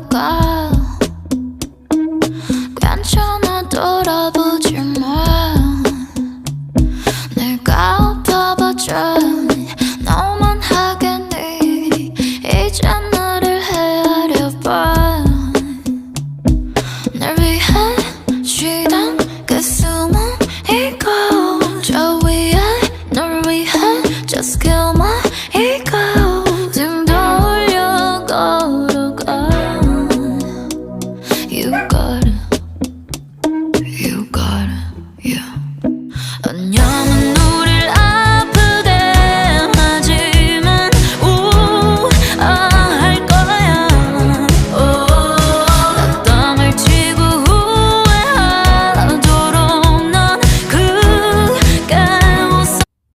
가. 괜찮아 돌아보지 마. 내가 아파봐줘 너만 하겠니? 이제 나를 헤아려봐. 널 위해 안녕